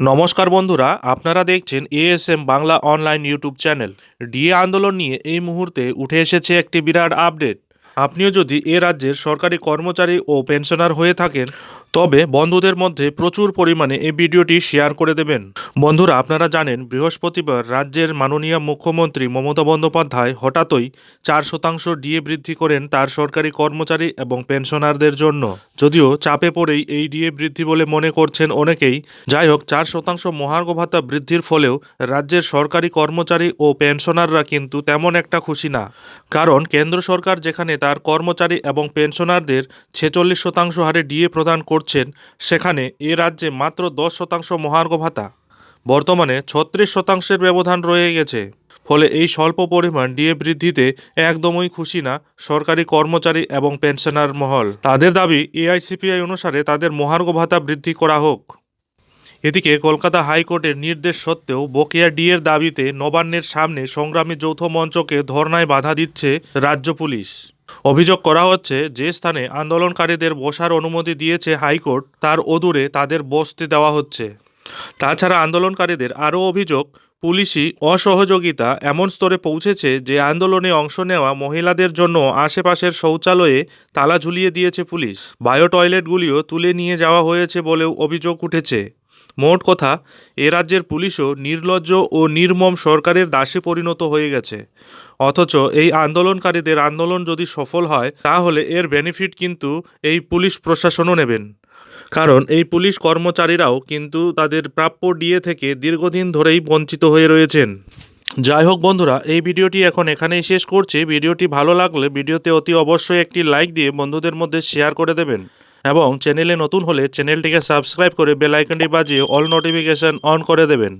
নমস্কার বন্ধুরা, আপনারা দেখছেন ASM Bangla online YouTube channel DA আন্দোলন নিয়ে এই মুহূর্তে উঠে এসেছে একটি বিরাট আপডেট আপনিও যদি এ রাজ্যের সরকারি কর্মচারী ও পেনশনার হয়ে থাকেন তবে বন্ধুদের মধ্যে প্রচুর পরিমাণে এই ভিডিওটি শেয়ার করে দেবেন। বন্ধুরা, আপনারা জানেন, বৃহস্পতিবার রাজ্যের মাননীয় মুখ্যমন্ত্রী মমতা বন্দ্যোপাধ্যায় হঠাৎই চার শতাংশ ডিএ বৃদ্ধি করেন তার সরকারি কর্মচারী এবং পেনশনারদের জন্য। যদিও চাপে পড়েই এই ডিএ বৃদ্ধি বলে মনে করছেন অনেকেই। যাই হোক, চার শতাংশ মহার্ঘ ভাতা বৃদ্ধির ফলেও রাজ্যের সরকারি কর্মচারী ও পেনশনাররা কিন্তু তেমন একটা খুশি না। কারণ, কেন্দ্র সরকার যেখানে তার কর্মচারী এবং পেনশনারদের ছেচল্লিশ শতাংশ হারে ডিএ প্রদান করছেন, সেখানে এ রাজ্যে মাত্র দশ শতাংশ মহার্ঘ ভাতা। বর্তমানে ছত্রিশ শতাংশের ব্যবধান রয়ে গেছে। ফলে এই স্বল্প পরিমাণ ডিএ বৃদ্ধিতে একদমই খুশি না সরকারি কর্মচারী এবং পেনশনার মহল। তাদের দাবি, এআইসিপিআই অনুসারে তাদের মহার্ঘ ভাতা বৃদ্ধি করা হোক। এদিকে কলকাতা হাইকোর্টের নির্দেশ সত্ত্বেও বকেয়া ডিএর দাবিতে নবান্নের সামনে সংগ্রামী যৌথ মঞ্চকে ধর্নায় বাধা দিচ্ছে রাজ্য পুলিশ। অভিযোগ করা হচ্ছে, যে স্থানে আন্দোলনকারীদের বসার অনুমতি দিয়েছে হাইকোর্ট, তার অদূরে তাদের বসতে দেওয়া হচ্ছে। তাছাড়া আন্দোলনকারীদের আরও অভিযোগ, পুলিশি অসহযোগিতা এমন স্তরে পৌঁছেছে যে আন্দোলনে অংশ নেওয়া মহিলাদের জন্য আশেপাশের শৌচালয়ে তালা ঝুলিয়ে দিয়েছে পুলিশ। বায়ো টয়লেটগুলিও তুলে নিয়ে যাওয়া হয়েছে বলেও অভিযোগ উঠেছে। মোট কথা, এ রাজ্যের পুলিশও নির্লজ্জ ও নির্মম সরকারের দাসে পরিণত হয়ে গেছে। অথচ এই আন্দোলনকারীদের আন্দোলন যদি সফল হয়, তাহলে এর বেনিফিট কিন্তু এই পুলিশ প্রশাসনও নেবেন। কারণ এই পুলিশ কর্মচারীরাও কিন্তু তাদের প্রাপ্য ডিএ থেকে দীর্ঘদিন ধরেই বঞ্চিত হয়ে রয়েছেন। যাই হোক বন্ধুরা, এই ভিডিওটি এখন এখানেই শেষ করছি। ভিডিওটি ভালো লাগলে ভিডিওতে অতি অবশ্যই একটি লাইক দিয়ে বন্ধুদের মধ্যে শেয়ার করে দেবেন। এবং চ্যানেলে নতুন হলে চ্যানেলটিকে সাবস্ক্রাইব করে বেল আইকনটি বাজিয়ে অল নোটিফিকেশন অন করে দেবেন।